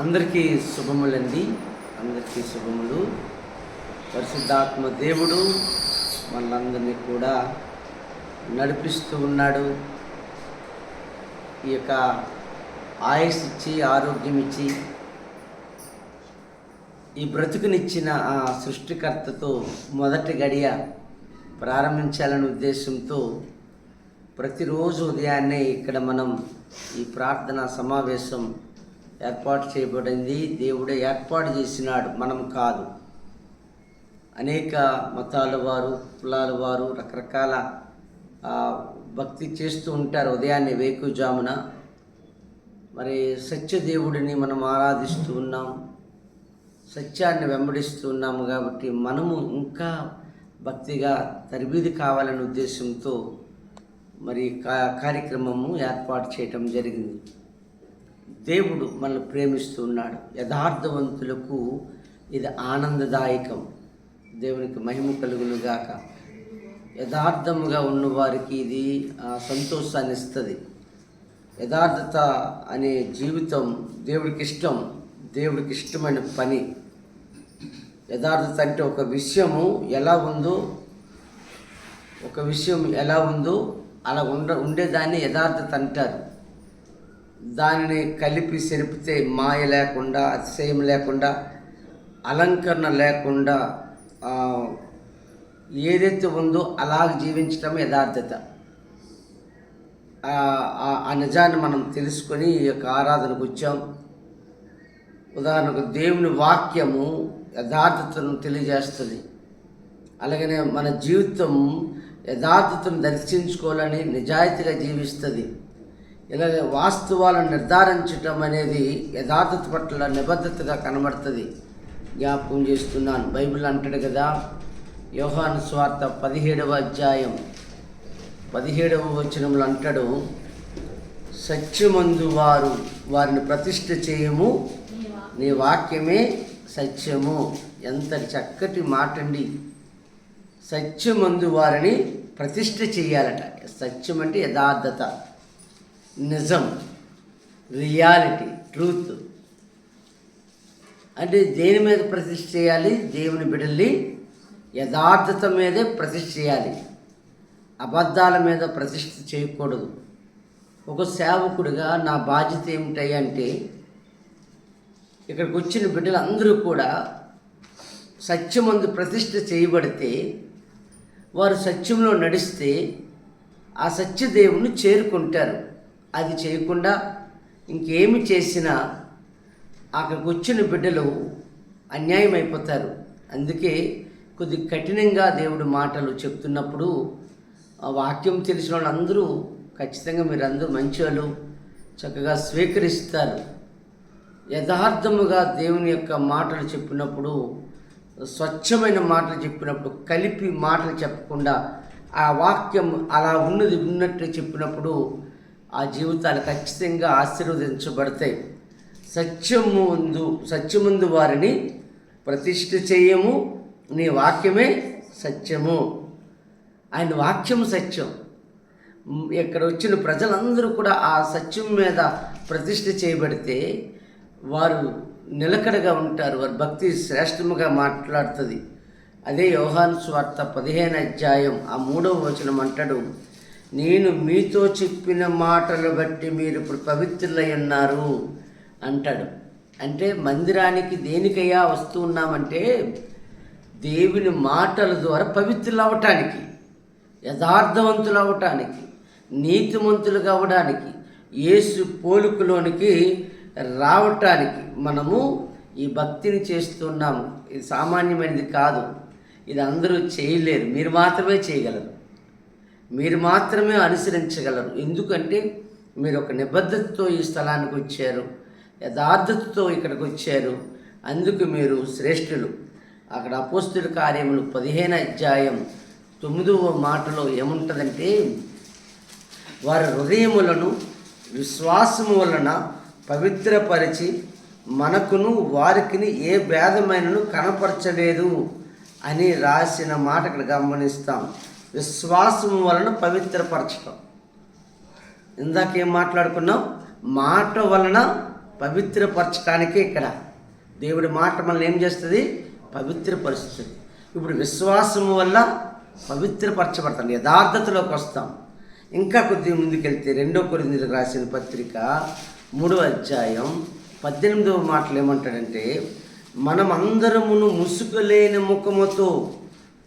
అందరికీ శుభములండి. అందరికీ శుభములు. పరిశుద్ధాత్మ దేవుడు మనందరినీ కూడా నడిపిస్తూ ఉన్నాడు. ఈ యొక్క ఆయుస్ ఇచ్చి ఆరోగ్యం ఇచ్చి ఈ బ్రతుకునిచ్చిన ఆ సృష్టికర్తతో మొదటి గడియ ప్రారంభించాలనే ఉద్దేశంతో ప్రతిరోజు ఉదయాన్నే ఇక్కడ మనం ఈ ప్రార్థనా సమావేశం ఏర్పాటు చేయబడింది. దేవుడే ఏర్పాటు చేసినాడు. మనం కాదు. అనేక మతాల వారు కులాల వారు రకరకాల భక్తి చేస్తూ ఉంటారు ఉదయాన్నే వేకుజామున. మరి సత్యదేవుడిని మనం ఆరాధిస్తూ ఉన్నాం. సత్యాన్ని వెంబడిస్తూ ఉన్నాము కాబట్టి మనము ఇంకా భక్తిగా తరబీది కావాలనే ఉద్దేశంతో మరి కా కార్యక్రమము ఏర్పాటు చేయటం జరిగింది. దేవుడు మనల్ని ప్రేమిస్తూ ఉన్నాడు. యథార్థవంతులకు ఇది ఆనందదాయకం. దేవునికి మహిమ కలుగును గాక. యథార్థముగా ఉన్నవారికి ఇది సంతోషాన్ని ఇస్తుంది. యథార్థత అనే జీవితం దేవుడికి ఇష్టం. దేవుడికి ఇష్టమైన పని. యథార్థత అంటే ఒక విషయము ఎలా ఉందో ఒక విషయం ఎలా ఉందో అలా ఉండ ఉండేదాన్ని యథార్థత అంటారు. దానిని కలిపి సెరిపితే మాయ లేకుండా అతిశయం లేకుండా అలంకరణ లేకుండా ఏదైతే ఉందో అలాగ జీవించడం యథార్థత. ఆ- ఆ- ఆ నిజాన్ని మనం తెలుసుకొని ఈ యొక్క ఆరాధనకు వచ్చాం. ఉదాహరణకు దేవుని వాక్యము యథార్థతను తెలియజేస్తుంది. అలాగనే మన జీవితం యథార్థతను దర్శించుకోవాలని నిజాయితీగా జీవిస్తుంది. ఇలా వాస్తవాలను నిర్ధారించటం అనేది యథార్థత పట్ల నిబద్ధతగా కనబడుతుంది. జ్ఞాపకం చేస్తున్నాను. బైబిల్ అంటాడు కదా యోహాను స్వార్థ పదిహేడవ అధ్యాయం పదిహేడవ వచనములు అంటాడు సత్యమందు వారు వారిని ప్రతిష్ఠ చేయము నీ వాక్యమే సత్యము. ఎంత చక్కటి మాట అండి సత్యమందు వారిని ప్రతిష్ఠ చేయాలట. సత్యం అంటే యథార్థత నిజం రియాలిటీ ట్రూత్. అంటే దేని మీద ప్రతిష్ఠ చేయాలి? దేవుని బిడ్డల్ని యథార్థత మీదే ప్రతిష్ఠ చేయాలి. అబద్ధాల మీద ప్రతిష్ఠ చేయకూడదు. ఒక సేవకుడిగా నా బాధ్యత ఏమిటాయి అంటే ఇక్కడికి వచ్చిన బిడ్డలందరూ కూడా సత్యమందు ప్రతిష్ఠ చేయబడితే వారు సత్యంలో నడిస్తే ఆ సత్యదేవుని చేరుకుంటారు. అది చేయకుండా ఇంకేమి చేసినా అక్కడికి వచ్చిన బిడ్డలు అన్యాయం అయిపోతారు అందుకే కొద్ది కఠినంగా దేవుడు మాటలు చెప్తున్నప్పుడు ఆ వాక్యం తెలిసిన వాళ్ళందరూ ఖచ్చితంగా మీరందరూ మంచివాళ్ళు చక్కగా స్వీకరిస్తారు. యథార్థముగా దేవుని యొక్క మాటలు చెప్పినప్పుడు స్వచ్ఛమైన మాటలు చెప్పినప్పుడు కలిపి మాటలు చెప్పకుండా ఆ వాక్యం అలా ఉన్నది ఉన్నట్లు చెప్పినప్పుడు ఆ జీవితాలు ఖచ్చితంగా ఆశీర్వదించబడతాయి. సత్యము ముందు సత్యముందు వారిని ప్రతిష్ఠ చేయము. నీ వాక్యమే సత్యము. ఆయన వాక్యం సత్యం. ఇక్కడ వచ్చిన ప్రజలందరూ కూడా ఆ సత్యం మీద ప్రతిష్ఠ చేయబడితే వారు నిలకడగా ఉంటారు. వారి భక్తి శ్రేష్టముగా మాట్లాడుతుంది. అదే యోహాను స్వార్త పదిహేను అధ్యాయం ఆ మూడవ వచనం అంటాడు. నేను మీతో చెప్పిన మాటలు బట్టి మీరు ఇప్పుడు పవిత్రులై ఉన్నారు అంటాడు. అంటే మందిరానికి దేనికయ్యా వస్తూ ఉన్నామంటే దేవుని మాటల ద్వారా పవిత్రులు అవ్వటానికి యథార్థవంతులు అవ్వటానికి నీతిమంతులు కావడానికి యేసు పోలుకులోనికి రావటానికి మనము ఈ భక్తిని చేస్తున్నాము. ఇది సామాన్యమైనది కాదు. ఇది అందరూ చేయలేరు. మీరు మాత్రమే చేయగలరు. మీరు మాత్రమే అనుసరించగలరు. ఎందుకంటే మీరు ఒక నిబద్ధతతో ఈ స్థలానికి వచ్చారు. యథార్థతతో ఇక్కడికి వచ్చారు. అందుకు మీరు శ్రేష్ఠులు. అక్కడ అపోస్తుల కార్యములు పదిహేను అధ్యాయం తొమ్మిదవ మాటలో ఏముంటుందంటే వారి హృదయములను విశ్వాసము వలన పవిత్రపరిచి మనకును వారికిని ఏ భేదమైనను కనపరచలేదు అని రాసిన మాట ఇక్కడ గమనిస్తాం. విశ్వాసం వలన పవిత్రపరచటం. ఇందాక ఏం మాట్లాడుకున్నాం? మాట వలన పవిత్రపరచటానికే ఇక్కడ. దేవుడి మాట మనల్ని ఏం చేస్తుంది? పవిత్రపరుస్తుంది. ఇప్పుడు విశ్వాసం వల్ల పవిత్రపరచబడతాం. యథార్థతలోకి వస్తాం. ఇంకా కొద్దిగా ముందుకెళ్తే రెండో కొరిందులకు రాసిన పత్రిక మూడవ అధ్యాయం పద్దెనిమిదవ మాటలు ఏమంటాడంటే మనం అందరమును ముసుగులేని ముఖముతో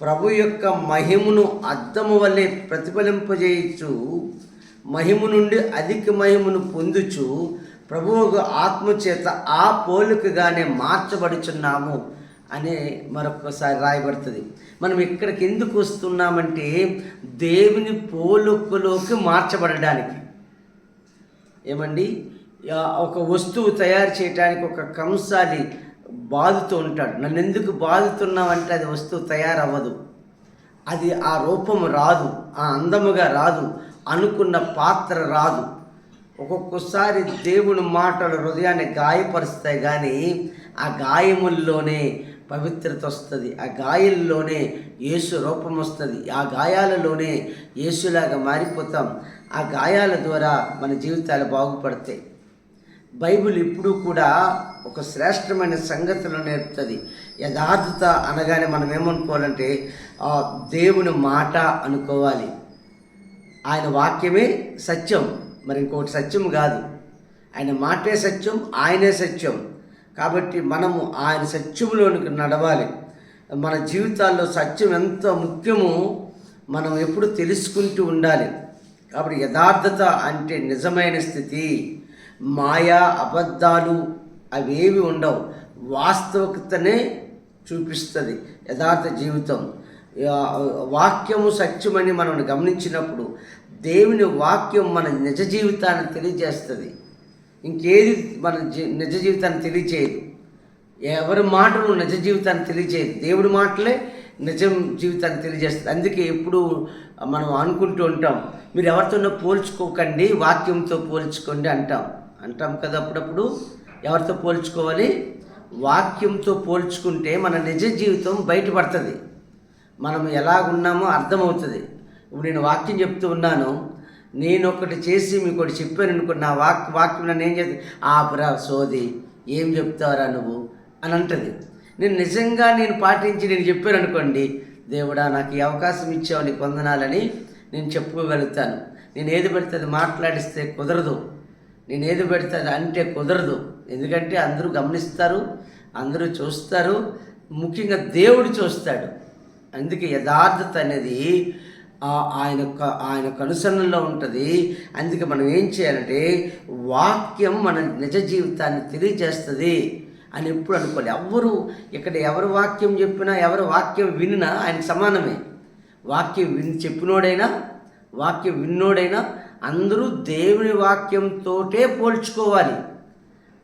ప్రభు యొక్క మహిమను అద్దము వల్లే ప్రతిఫలింపజేయచ్చు మహిము నుండి అధిక మహిమును పొందుచు ప్రభువు ఆత్మచేత ఆ పోలికగానే మార్చబడుచున్నాము అనే మరొకసారి రాయబడుతుంది. మనం ఇక్కడికి ఎందుకు వస్తున్నామంటే దేవుని పోలుకలోకి మార్చబడడానికి. ఏమండి? ఒక వస్తువు తయారు చేయడానికి ఒక కంసాలి బాదుతూ ఉంటాడు. నన్ను ఎందుకు బాదుతున్నావంటే అది వస్తువు తయారవ్వదు. అది ఆ రూపం రాదు ఆ అందముగా రాదు అనుకున్న పాత్ర రాదు. ఒక్కొక్కసారి దేవుని మాటలు హృదయాన్ని గాయపరుస్తాయి కానీ ఆ గాయముల్లోనే పవిత్రత వస్తుంది. ఆ గాయాల్లోనే యేసు రూపం వస్తుంది. ఆ గాయాలలోనే యేసులాగా మారిపోతాం. ఆ గాయాల ద్వారా మన జీవితాలు బాగుపడతాయి. బైబిల్ ఇప్పుడు కూడా ఒక శ్రేష్టమైన సంగతులు నేర్పుతుంది. యథార్థత అనగానే మనం ఏమనుకోవాలంటే ఆ, దేవుని మాట అనుకోవాలి. ఆయన వాక్యమే సత్యం. మరి ఇంకొకటి సత్యం కాదు. ఆయన మాటే సత్యం ఆయనే సత్యం. కాబట్టి మనము ఆయన సత్యంలోనికి నడవాలి. మన జీవితాల్లో సత్యం ఎంత ముఖ్యమో మనం ఎప్పుడు తెలుసుకుంటూ ఉండాలి. కాబట్టి యథార్థత అంటే నిజమైన స్థితి. మాయా అబద్ధాలు అవేవి ఉండవు. వాస్తవికతనే చూపిస్తుంది యథార్థ జీవితం. వాక్యము సత్యమని మనం గమనించినప్పుడు దేవుని వాక్యం మన నిజ జీవితాన్ని తెలియజేస్తుంది. ఇంకేది మన జీ- నిజ జీవితాన్ని తెలియచేయదు ఎవరి మాటలు నిజ జీవితాన్ని తెలియజేయదు. దేవుడి మాటలే నిజం జీవితాన్ని తెలియజేస్తుంది. అందుకే ఎప్పుడు మనం అనుకుంటూ ఉంటాం మీరు ఎవరితోనో పోల్చుకోకండి వాక్యంతో పోల్చుకోండి అంటాం. అంటాం కదా అప్పుడప్పుడు. ఎవరితో పోల్చుకోవాలి? వాక్యంతో పోల్చుకుంటే మన నిజ జీవితం బయటపడుతుంది. మనం ఎలాగున్నామో అర్థమవుతుంది. ఇప్పుడు నేను వాక్యం చెప్తూ ఉన్నాను. నేను ఒకటి చేసి మీకు ఒకటి చెప్పాను అనుకో నా వాక్ వాక్యం నన్ను ఏం చేస్తుంది? ఆపరా సోది ఏం చెప్తావరా నువ్వు? అని అంటది. నేను నిజంగా నేను పాటించి నేను చెప్పాను అనుకోండి దేవుడా నాకు ఈ అవకాశం ఇచ్చావు నీకు వందనాలని నేను చెప్పుకోగలుగుతాను. నేను ఏది పెడితే అది మాట్లాడిస్తే కుదరదు. నేను ఏది పెడితే అంటే కుదరదు. ఎందుకంటే అందరూ గమనిస్తారు అందరూ చూస్తారు. ముఖ్యంగా దేవుడు చూస్తాడు. అందుకే యథార్థత అనేది ఆయన ఆయన కనుసరణలో ఉంటుంది. అందుకే మనం ఏం చేయాలంటే వాక్యం మన నిజ జీవితాన్ని తెలియజేస్తుంది అని ఎప్పుడు అనుకోవాలి. ఎవరు ఇక్కడ ఎవరు వాక్యం చెప్పినా ఎవరు వాక్యం వినినా ఆయనకు సమానమే. వాక్యం విని చెప్పినోడైనా వాక్యం విన్నోడైనా అందరూ దేవుని వాక్యంతోటే పోల్చుకోవాలి.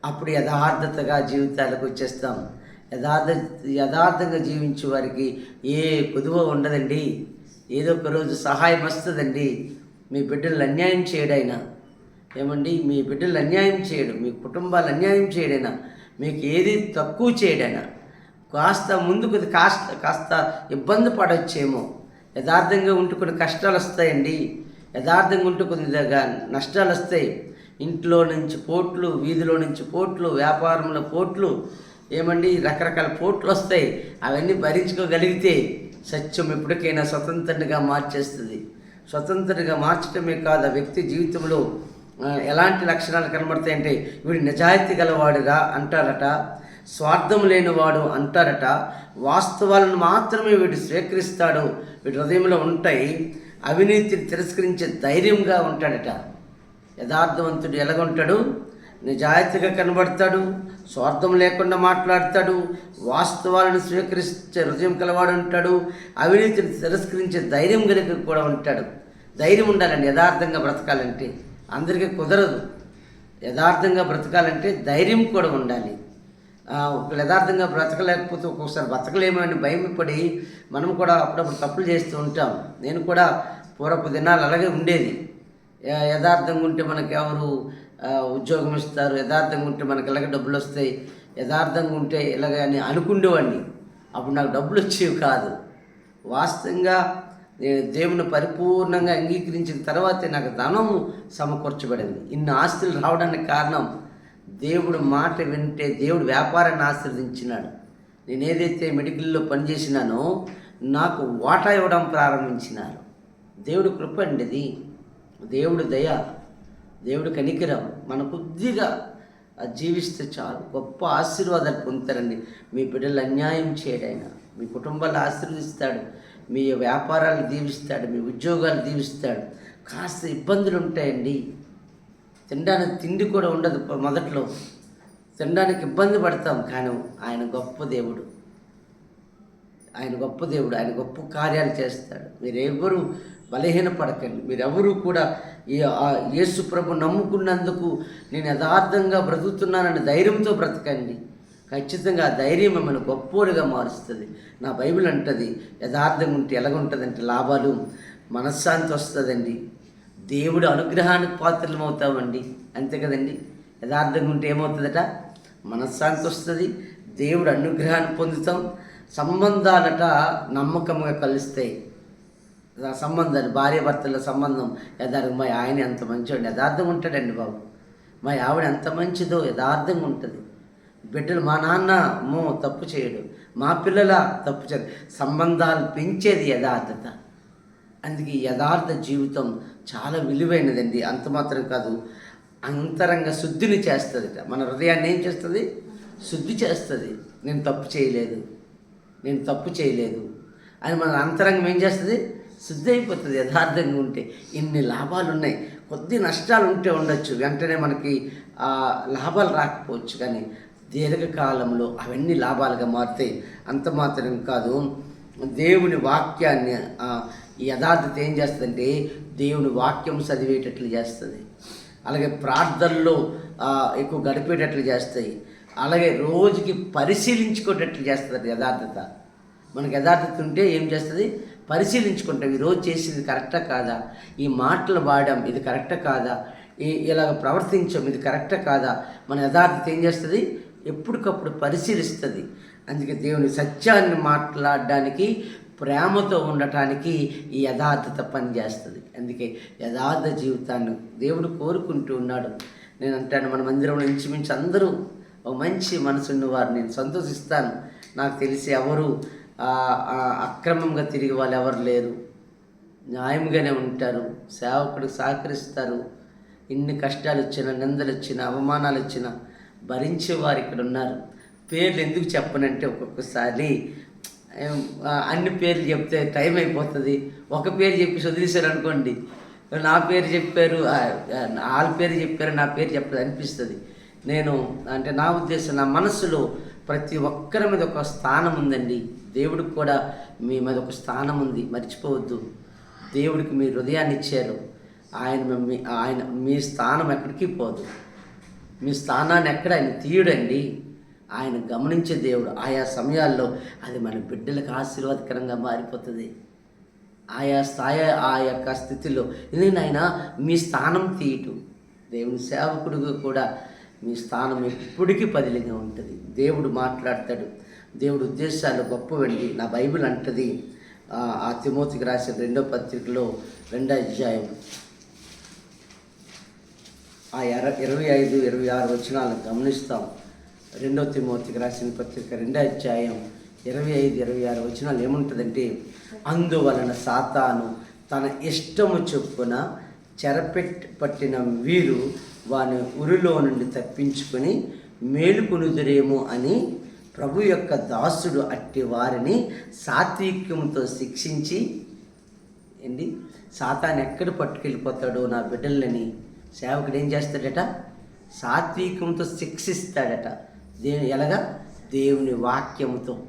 అప్పుడు యథార్థతగా జీవితాలకు వచ్చేస్తాం. యథార్థ యథార్థంగా జీవించే వారికి ఏ కుదువ ఉండదండి. ఏదో ఒక రోజు సహాయం వస్తుందండి. మీ బిడ్డలు అన్యాయం చేయడైనా ఏమండి? మీ బిడ్డలు అన్యాయం చేయడు మీ కుటుంబాలు అన్యాయం చేయడైనా మీకు ఏది తక్కువ చేయడైనా కాస్త ముందుకు కాస్త కాస్త ఇబ్బంది పడవచ్చేమో యథార్థంగా ఉంటూ కొన్ని కష్టాలు వస్తాయండి. యథార్థంగా ఉంటూ కొన్ని నష్టాలు వస్తాయి ఇంట్లో నుంచి పోట్లు వీధిలో నుంచి పోట్లు వ్యాపారంలో పోట్లు ఏమండి? రకరకాల పోట్లు వస్తాయి అవన్నీ భరించుకోగలిగితే సత్యం ఎప్పటికైనా స్వతంత్రంగా మార్చేస్తుంది. స్వతంత్రంగా మార్చడమే కాదు ఆ వ్యక్తి జీవితంలో ఎలాంటి లక్షణాలు కనబడతాయంటే వీడు నిజాయితీ గలవాడుగా అంటారట స్వార్థం లేనివాడు అంటారట వాస్తవాలను మాత్రమే వీడు స్వీకరిస్తాడు వీడి హృదయంలో ఉంటాయి. అవినీతిని తిరస్కరించే ధైర్యంగా ఉంటాడట. యథార్థవంతుడు ఎలాగుంటాడు? నిజాయితీగా కనబడతాడు స్వార్థం లేకుండా మాట్లాడతాడు వాస్తవాలను స్వీకరించే హృదయం కలవాడు ఉంటాడు అవినీతిని తిరస్కరించే ధైర్యం కలిగి కూడా ఉంటాడు. ధైర్యం ఉండాలండి యథార్థంగా బ్రతకాలంటే. అందరికీ కుదరదు. యథార్థంగా బ్రతకాలంటే ధైర్యం కూడా ఉండాలి. యథార్థంగా బ్రతకలేకపోతే ఒక్కొక్కసారి బ్రతకలేమో అని భయపడి మనం కూడా అప్పుడప్పుడు తప్పులు చేస్తూ ఉంటాం. నేను కూడా పూర్వపు దినాలు అలాగే ఉండేది. యథార్థంగా ఉంటే మనకి ఎవరు ఉద్యోగం ఇస్తారు యథార్థంగా ఉంటే మనకి ఇలాగ డబ్బులు వస్తాయి యథార్థంగా ఉంటే ఇలాగ అని అనుకుండేవాడిని అప్పుడు నాకు డబ్బులు వచ్చేవి కాదు. వాస్తవంగా నేను దేవుని పరిపూర్ణంగా అంగీకరించిన తర్వాతే నాకు ధనము సమకూర్చబడింది. ఇన్ని ఆస్తులు రావడానికి కారణం దేవుడు మాట వింటే దేవుడు వ్యాపారాన్ని ఆశీర్వదించినాడు. నేను ఏదైతే మెడికల్లో పనిచేసినానో నాకు వాటా ఇవ్వడం ప్రారంభించినారు. దేవుడు కృప అండి ఇది దేవుడు దయ దేవుడు కనికరం మన కొద్దిగా జీవిస్తే చాలు. గొప్ప ఆశీర్వాదాలు పొందుతారండి. మీ బిడ్డలు అన్యాయం చేయడైనా మీ కుటుంబాలు ఆశీర్వదిస్తాడు మీ వ్యాపారాలు దీవిస్తాడు మీ ఉద్యోగాలు దీవిస్తాడు. కాస్త ఇబ్బందులు ఉంటాయండి. తినడానికి తిండి కూడా ఉండదు మొదట్లో. తినడానికి ఇబ్బంది పడతాం కానీ ఆయన గొప్ప దేవుడు. ఆయన గొప్ప దేవుడు ఆయన గొప్ప కార్యాలు చేస్తాడు. మీరెవరు బలహీన పడకండి మీరెవరూ కూడా ఈ యేసు ప్రభు నమ్ముకున్నందుకు నేను యథార్థంగా బ్రతుకుతున్నానని ధైర్యంతో బ్రతకండి. ఖచ్చితంగా ఆ ధైర్యం మిమ్మల్ని గొప్పోలుగా మారుస్తుంది. నా బైబిల్ అంటది యథార్థంగా ఉంటే ఎలాగుంటుందంటే లాభాలు మనశ్శాంతి వస్తుందండి. దేవుడు అనుగ్రహానికి పాత్రలం అవుతామండి అంతే కదండి? యథార్థంగా ఉంటే ఏమవుతుందట? మనశ్శాంతి వస్తుంది. దేవుడు అనుగ్రహాన్ని పొందుతాం. సంబంధాలట నమ్మకంగా కలుస్తాయి. సంబంధాలు భార్య భర్తల సంబంధం. యథార్థం మా ఆయన ఎంత మంచివాడు యథార్థంగా ఉంటాడండి బాబు. మా ఆవిడ ఎంత మంచిదో యథార్థంగా ఉంటుంది. బిడ్డలు మా నాన్న మో తప్పు చేయడు. మా పిల్లల తప్పు చేయడు. సంబంధాలు పెంచేది యథార్థత. అందుకే యథార్థ జీవితం చాలా విలువైనదండి. అంత మాత్రం కాదు. అంతరంగ శుద్ధిని చేస్తుందిట. మన హృదయాన్ని ఏం చేస్తుంది? శుద్ధి చేస్తుంది. నేను తప్పు చేయలేదు. నేను తప్పు చేయలేదు. అని మన అంతరంగం ఏం చేస్తుంది? శుద్ధి అయిపోతుంది యథార్థంగా ఉంటే. ఇన్ని లాభాలు ఉన్నాయి కొద్ది నష్టాలు ఉంటే ఉండొచ్చు. వెంటనే మనకి లాభాలు రాకపోవచ్చు కానీ దీర్ఘకాలంలో అవన్నీ లాభాలుగా మారుతాయి. అంత మాత్రం కాదు. దేవుని వాక్యాన్ని యథార్థత ఏం చేస్తుందంటే దేవుని వాక్యం చదివేటట్లు చేస్తుంది. అలాగే ప్రార్థనలో ఎక్కువ గడిపేటట్లు చేస్తాయి అలాగే రోజుకి పరిశీలించుకునేటట్లు చేస్తుంది యథార్థత. మనకి యథార్థత ఉంటే ఏం చేస్తుంది? పరిశీలించుకుంటాం. ఈరోజు చేసింది కరెక్టా కాదా? ఈ మాటలు వాడడం ఇది కరెక్టా కాదా? ఈ ఇలాగ ప్రవర్తించాం ఇది కరెక్టా కాదా? మన యథార్థత ఏం చేస్తుంది? ఎప్పటికప్పుడు పరిశీలిస్తుంది. అందుకే దేవుని సత్యాన్ని మాట్లాడడానికి ప్రేమతో ఉండటానికి ఈ యథార్థత పనిచేస్తుంది. అందుకే యథార్థ జీవితాన్ని దేవుడు కోరుకుంటూ ఉన్నాడు. నేను అంటాను మన మందిరంలో ఇంచుమించు అందరూ ఒక మంచి మనసున్న వారు నేను సంతోషిస్తాను. నాకు తెలిసి ఎవరు అక్రమంగా తిరిగి వాళ్ళు ఎవరు లేరు. న్యాయంగానే ఉంటారు. సేవకుడికి సహకరిస్తారు. ఇన్ని కష్టాలు వచ్చినా నిందలు వచ్చినా అవమానాలు వచ్చినా భరించే వారు ఇక్కడ ఉన్నారు. పేర్లు ఎందుకు చెప్పనంటే ఒక్కొక్కసారి అన్ని పేర్లు చెప్తే టైం అయిపోతుంది. ఒక పేరు చెప్పి వదిలేశారు అనుకోండి. నా పేరు చెప్పారు వాళ్ళ పేరు చెప్పారు నా పేరు చెప్పదు అనిపిస్తుంది. నేను అంటే నా ఉద్దేశం నా మనసులో ప్రతి ఒక్కరి మీద ఒక స్థానం ఉందండి. దేవుడికి కూడా మీ మీద ఒక స్థానం ఉంది. మర్చిపోవద్దు. దేవుడికి మీ హృదయాన్ని ఇచ్చారు. ఆయన మీ- ఆయన మీ స్థానం ఎక్కడికి పోదు. మీ స్థానాన్ని ఎక్కడ ఆయన తీయడండి. ఆయన గమనించే దేవుడు. ఆయా సమయాల్లో అది మన బిడ్డలకు ఆశీర్వాదకరంగా మారిపోతుంది. ఆయా స్థాయి ఆ యొక్క స్థితిలో ఎందుకంటే మీ స్థానం తీయటం. దేవుని సేవకుడిగా కూడా మీ స్థానం ఎప్పటికీ పదిలిగా ఉంటుంది. దేవుడు మాట్లాడతాడు. దేవుడు ఉద్దేశాలు గొప్పవండి. నా బైబిల్ అంటది ఆ, ఆ తిమోతికి రాసిన రెండో పత్రికలో రెండో అధ్యాయం. ఆ ఇర ఇరవై ఐదు ఇరవై ఆరు వచనాలను గమనిస్తాం. రెండవ తిమోతికి రాసిన పత్రిక రెండో అధ్యాయం ఇరవై ఐదు ఇరవై ఆరు వచనాలు ఏముంటుందంటే అందువలన సాతాను తన ఇష్టము చొప్పున చెరపెట్టి పట్టిన వీరు వాని ఉరిలో నుండి తప్పించుకొని మేలుకొనుదురేమో అని ప్రభు యొక్క దాసుడు అట్టి వారిని సాత్విక్యంతో శిక్షించి ఏంటి సాతాన్ ఎక్కడ పట్టుకెళ్ళిపోతాడో నా బిడ్డలని సేవకుడు ఏం చేస్తాడట? సాత్వికంతో శిక్షిస్తాడట. దేని ఎలాగా? దేవుని వాక్యముతో.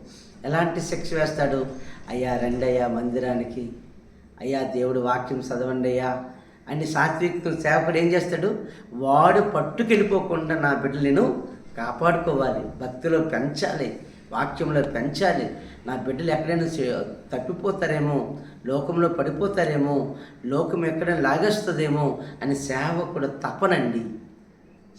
ఎలాంటి శిక్ష వేస్తాడు? అయ్యా రండయ్యా మందిరానికి. అయ్యా దేవుడు వాక్యం చదవండి అయ్యా. అని సాత్వికం సేవకుడు ఏం చేస్తాడు? వాడు పట్టుకెళ్ళిపోకుండా నా బిడ్డలు నేను కాపాడుకోవాలి. భక్తిలో పెంచాలి. వాక్యంలో పెంచాలి. నా బిడ్డలు ఎక్కడైనా తప్పిపోతారేమో? లోకంలో పడిపోతారేమో? లోకం ఎక్కడైనా లాగేస్తుందేమో? అని సేవకుడు తపనండి.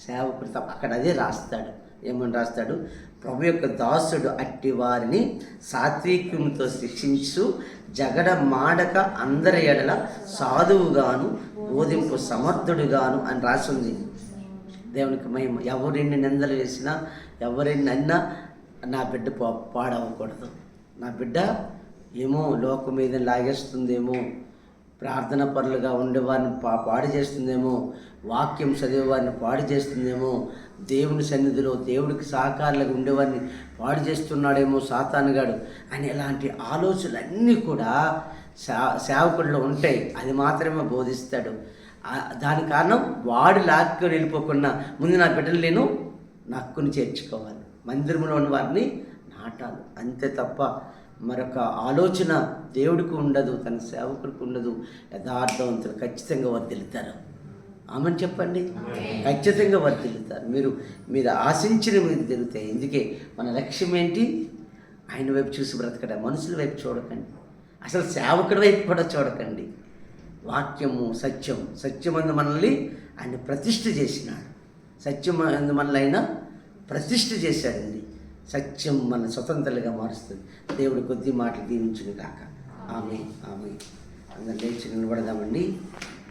సేవకుడు తప్ప అక్కడ అదే రాస్తాడు. ఏమని రాస్తాడు? ప్రభు యొక్క దాసుడు అట్టి వారిని సాత్విక్యంతో శిక్షించు జగడ మాడక అందరి ఎడల సాధువుగాను బోధింపు సమర్థుడుగాను అని రాసింది. దేవునికి మహిమ. ఎవరిని నిందలు వేసినా ఎవరిని అన్నా నా బిడ్డ పా పాడవకూడదు. నా బిడ్డ ఏమో లోకం మీద లాగేస్తుందేమో. ప్రార్థన పరులుగా ఉండేవారిని పా పాడు చేస్తుందేమో వాక్యం చదివేవారిని పాడు చేస్తుందేమో దేవుని సన్నిధిలో దేవుడికి సహకారులుగా ఉండేవారిని పాడు చేస్తున్నాడేమో సాతానుగాడు అని ఇలాంటి ఆలోచనలన్నీ కూడా సేవకుల్లో ఉంటాయి. అది మాత్రమే బోధిస్తాడు. దాని కారణం వాడు లాక్కొని వెళ్ళిపోకుండా ముందు నా బిడ్డలు నేను నక్కుని చేర్చుకోవాలి. మందిరంలో ఉన్న వారిని నాటాలి. అంతే తప్ప మరొక ఆలోచన దేవుడికి ఉండదు తన సేవకుడికి ఉండదు యథార్థవంతులు ఖచ్చితంగా వర్దిల్లుతారు ఆమెను చెప్పండి? ఖచ్చితంగా వర్దిల్లుతారు మీరు మీరు ఆశించిన మీరు తిరుగుతాయి అందుకే మన లక్ష్యం ఏంటి? ఆయన వైపు చూసి బ్రతకడం మనుషుల వైపు చూడకండి. అసలు సేవకుడి వైపు కూడా చూడకండి. వాక్యము సత్యం. సత్యమందు మనల్ని ఆయన ప్రతిష్ఠ చేసినాడు. సత్యం అందు మనల్ని ఆయన ప్రతిష్ఠ చేశాడండి. సత్యం మన స్వతంత్రులుగా మారుస్తుంది. దేవుడు కొద్ది మాటలు దీవించును కాక ఆమె ఆమె అందరు లేచి నిలబడదామండి.